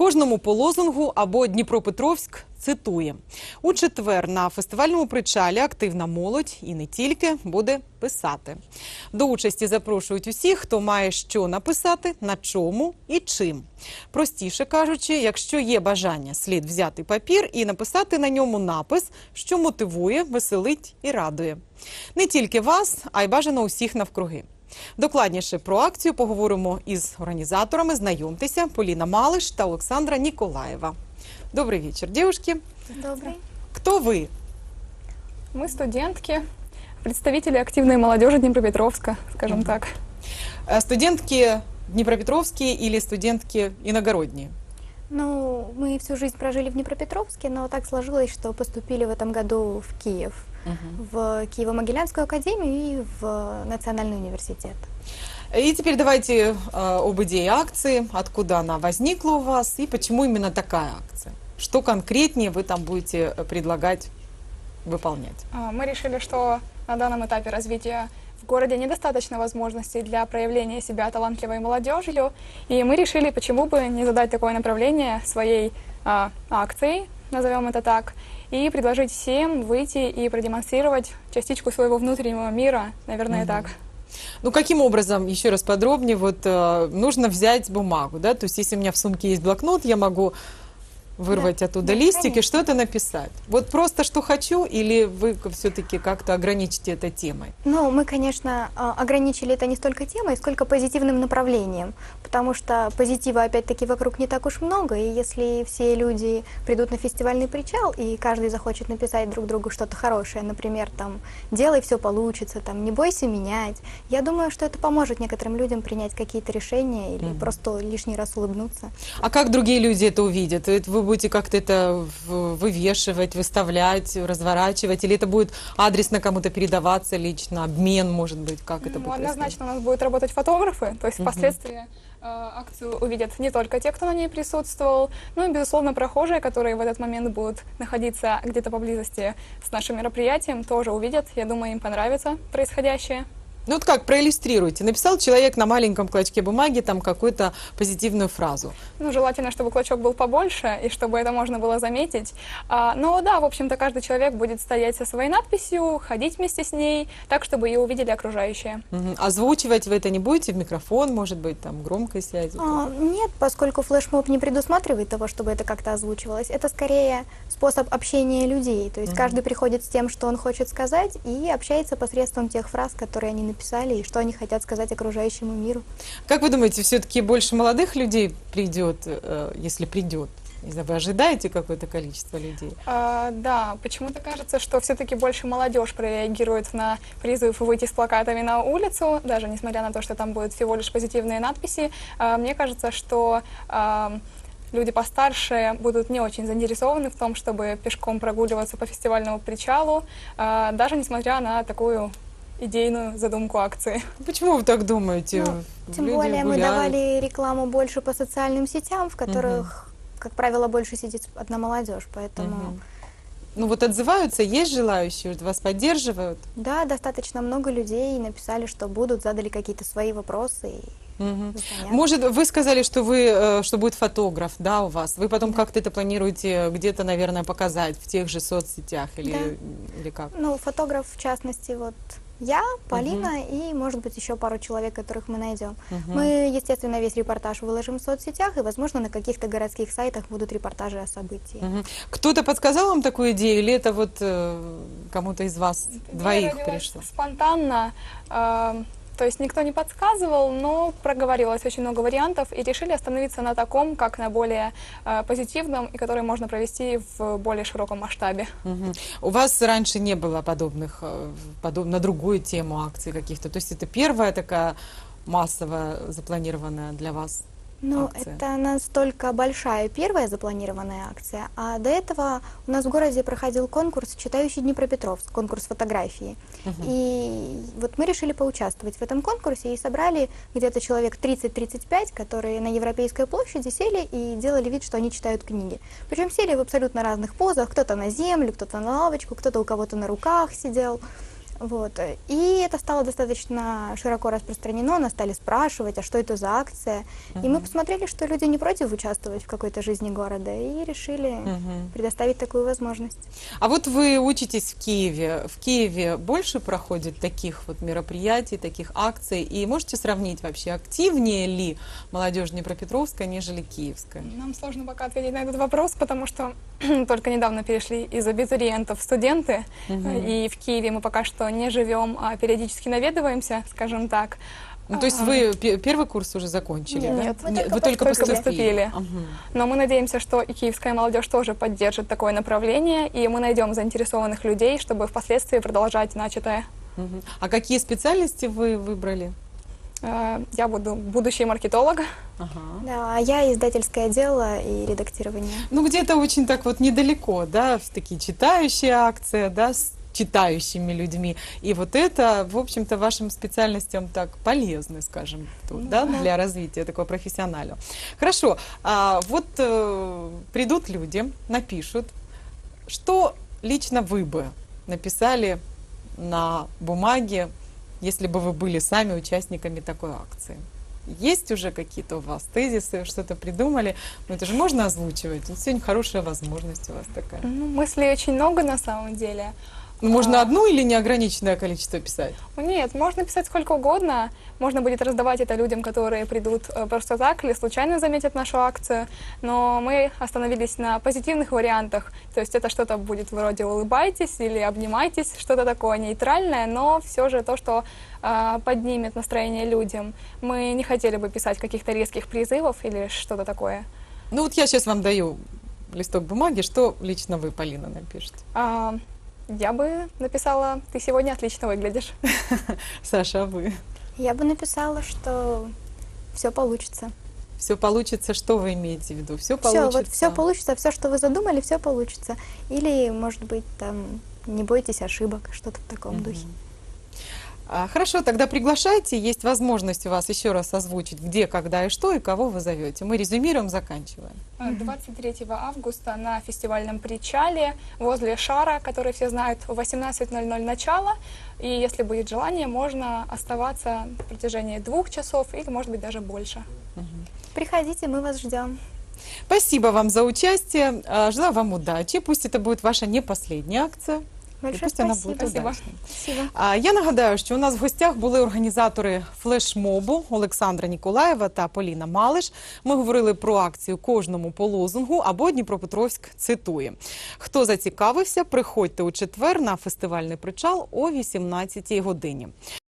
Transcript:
Кожному по лозунгу або Дніпропетровськ цитує у четвер на фестивальному причалі активна молодь і не тільки буде писати. До участі запрошують усіх, хто має що написати, на чому і чим. Простіше кажучи, якщо є бажання, слід взяти папір і написати на ньому напис, що мотивує, веселить і радує. Не тільки вас, а й бажано усіх навкруги. Докладніше про акцію поговоримо із організаторами. Знайомтеся Поліна Малиш та Олександра Ніколаєва. Добрий вечір, девушки. Добрый. Хто ви? Мы студентки, представители активной молодежи Днепропетровска, скажем Мгм. так. Е, Студентки Дніпропетровські или студентки іногородні? Ну, мы всю жизнь прожили в Днепропетровске, но так сложилось, что поступили в этом году в Киев, в Киево-Могилянскую академию и в Национальный университет. И теперь давайте э, об идее акции, откуда она возникла у вас и почему именно такая акция. Что конкретнее вы там будете э, предлагать выполнять? А, Мы решили, что на данном этапе развития в городе недостаточно возможностей для проявления себя талантливой молодежью, и мы решили, почему бы не задать такое направление своей а, акции, назовем это так, и предложить всем выйти и продемонстрировать частичку своего внутреннего мира, наверное, Мгм. так. Ну, каким образом, еще раз подробнее, вот э, нужно взять бумагу, да, то есть если у меня в сумке есть блокнот, я могу вырвать Да, оттуда да, листики, что-то написать. Вот просто что хочу, или вы все-таки как-то ограничите это темой? Ну, мы, конечно, а, ограничили это не столько темой, сколько позитивным направлением, потому что позитива, опять-таки, вокруг не так уж много, и если все люди придут на фестивальный причал, и каждый захочет написать друг другу что-то хорошее, например, там, делай, все получится, там, не бойся менять, я думаю, что это поможет некоторым людям принять какие-то решения или Мгм. просто лишний раз улыбнуться. А как другие люди это увидят? Вы будете как-то это вывешивать, выставлять, разворачивать? Или это будет адресно кому-то передаваться лично, обмен, может быть? Как это Ну, будет? однозначно у нас будут работать фотографы, то есть Мгм. впоследствии э, акцию увидят не только те, кто на ней присутствовал, но и, безусловно, прохожие, которые в этот момент будут находиться где-то поблизости с нашим мероприятием, тоже увидят. Я думаю, им понравится происходящее. Ну вот как, проиллюстрируйте. Написал человек на маленьком клочке бумаги там какую-то позитивную фразу. Ну, желательно, чтобы клочок был побольше, и чтобы это можно было заметить. А, но да, в общем-то, каждый человек будет стоять со своей надписью, ходить вместе с ней, так, чтобы ее увидели окружающие. Мгм. Озвучивать вы это не будете в микрофон, может быть, там громкой связи? А, Нет, поскольку флешмоб не предусматривает того, чтобы это как-то озвучивалось. Это скорее способ общения людей. То есть Мгм. каждый приходит с тем, что он хочет сказать, и общается посредством тех фраз, которые они написали, и что они хотят сказать окружающему миру. Как вы думаете, все-таки больше молодых людей придет, э, если придет? Не знаю, вы ожидаете какое-то количество людей? А, да, почему-то кажется, что все-таки больше молодежь прореагирует на призыв выйти с плакатами на улицу, даже несмотря на то, что там будут всего лишь позитивные надписи. А, мне кажется, что а, люди постарше будут не очень заинтересованы в том, чтобы пешком прогуливаться по фестивальному причалу, а, даже несмотря на такую идейную задумку акции. Почему вы так думаете? Ну, Тем Люди более мы гуляют. давали рекламу больше по социальным сетям, в которых, как правило, больше сидит одна молодежь. Поэтому, Мгм. Ну вот отзываются, есть желающие, вас поддерживают? да, достаточно много людей написали, что будут, задали какие-то свои вопросы. и звонят. Может, вы сказали, что вы, э, что будет фотограф, да, у вас. Вы потом как-то это планируете где-то, наверное, показать в тех же соцсетях или, или как? Ну, фотограф, в частности, вот я, Полина и, может быть, еще пару человек, которых мы найдем. Мгм. Мы, естественно, весь репортаж выложим в соцсетях, и, возможно, на каких-то городских сайтах будут репортажи о событии. Мгм. Кто-то подсказал вам такую идею, или это вот э, кому-то из вас двоих Идея пришло? Спонтанно. э, То есть никто не подсказывал, но проговорилось очень много вариантов и решили остановиться на таком, как на более э, позитивном и который можно провести в более широком масштабе. Мгм. У вас раньше не было подобных, э, подоб- на другую тему акций каких-то? То есть это первая такая массовая запланированная для вас? Ну, акция? это настолько большая первая запланированная акция, а до этого у нас в городе проходил конкурс «Читающий Днепропетровск», конкурс фотографии. Мгм. И вот мы решили поучаствовать в этом конкурсе и собрали где-то человек 30-35, которые на Европейской площади сели и делали вид, что они читают книги. Причем сели в абсолютно разных позах, кто-то на землю, кто-то на лавочку, кто-то у кого-то на руках сидел. Вот. И это стало достаточно широко распространено, нас стали спрашивать, а что это за акция. И мы посмотрели, что люди не против участвовать в какой-то жизни города, и решили Мгм. предоставить такую возможность. А вот вы учитесь в Киеве. В Киеве больше проходит таких вот мероприятий, таких акций? И можете сравнить вообще, активнее ли молодежь Днепропетровская, нежели Киевская? Нам сложно пока ответить на этот вопрос, потому что только недавно перешли из абитуриентов студенты, и в Киеве мы пока что не живем, а периодически наведываемся, скажем так. Ну, то есть вы пе- первый курс уже закончили, да? Нет, мы Не- только вы только поступили. поступили. Мгм. Но мы надеемся, что и киевская молодежь тоже поддержит такое направление, и мы найдем заинтересованных людей, чтобы впоследствии продолжать начатое. Мгм. А какие специальности вы выбрали? Э, Я буду будущий маркетолог. Ага. Да, а я издательское дело и редактирование. Ну, где-то очень так вот недалеко, да, в такие читающие акции, да, с читающими людьми. И вот это, в общем-то, вашим специальностям так полезны, скажем, тут, да, для развития такого профессионала. Хорошо, а вот э, придут люди, напишут, что лично вы бы написали на бумаге, если бы вы были сами участниками такой акции? Есть уже какие-то у вас тезисы, что-то придумали? Ну, это же можно озвучивать. Сегодня хорошая возможность у вас такая. Ну, мыслей очень много на самом деле. Можно одну или неограниченное количество писать? Нет, можно писать сколько угодно. Можно будет раздавать это людям, которые придут э, просто так или случайно заметят нашу акцию. Но мы остановились на позитивных вариантах. То есть это что-то будет вроде «улыбайтесь» или «обнимайтесь», что-то такое нейтральное, но все же то, что э, поднимет настроение людям. Мы не хотели бы писать каких-то резких призывов или что-то такое. Ну, вот я сейчас вам даю листок бумаги. Что лично вы, Полина, напишете? А, я бы написала «Ты сегодня отлично выглядишь». Саша, а вы? Я бы написала, что все получится. Все получится, что вы имеете в виду? Все Все, получится. вот все получится, все, что вы задумали, все получится. Или, может быть, там не бойтесь ошибок, что-то в таком Мгм. духе. А, Хорошо, тогда приглашайте. Есть возможность у вас еще раз озвучить, где, когда и что, и кого вы зовете. Мы резюмируем, заканчиваем. А, 23 августа на фестивальном причале возле Шара, который все знают, в 18.00 начало. И если будет желание, можно оставаться в протяжении двух часов или, может быть, даже больше. Приходите, мы вас ждем. Спасибо вам за участие. А, Желаю вам удачи. Пусть это будет ваша не последняя акция. Большое пусть вона буде Спасибо. Спасибо. А, Я нагадаю, що у нас в гостях були організатори флешмобу Олександра Ніколаєва та Поліна Малиш. Ми говорили про акцію кожному по лозунгу або Дніпропетровськ цитує. Хто зацікавився, приходьте у четвер на фестивальний причал о 18 годині.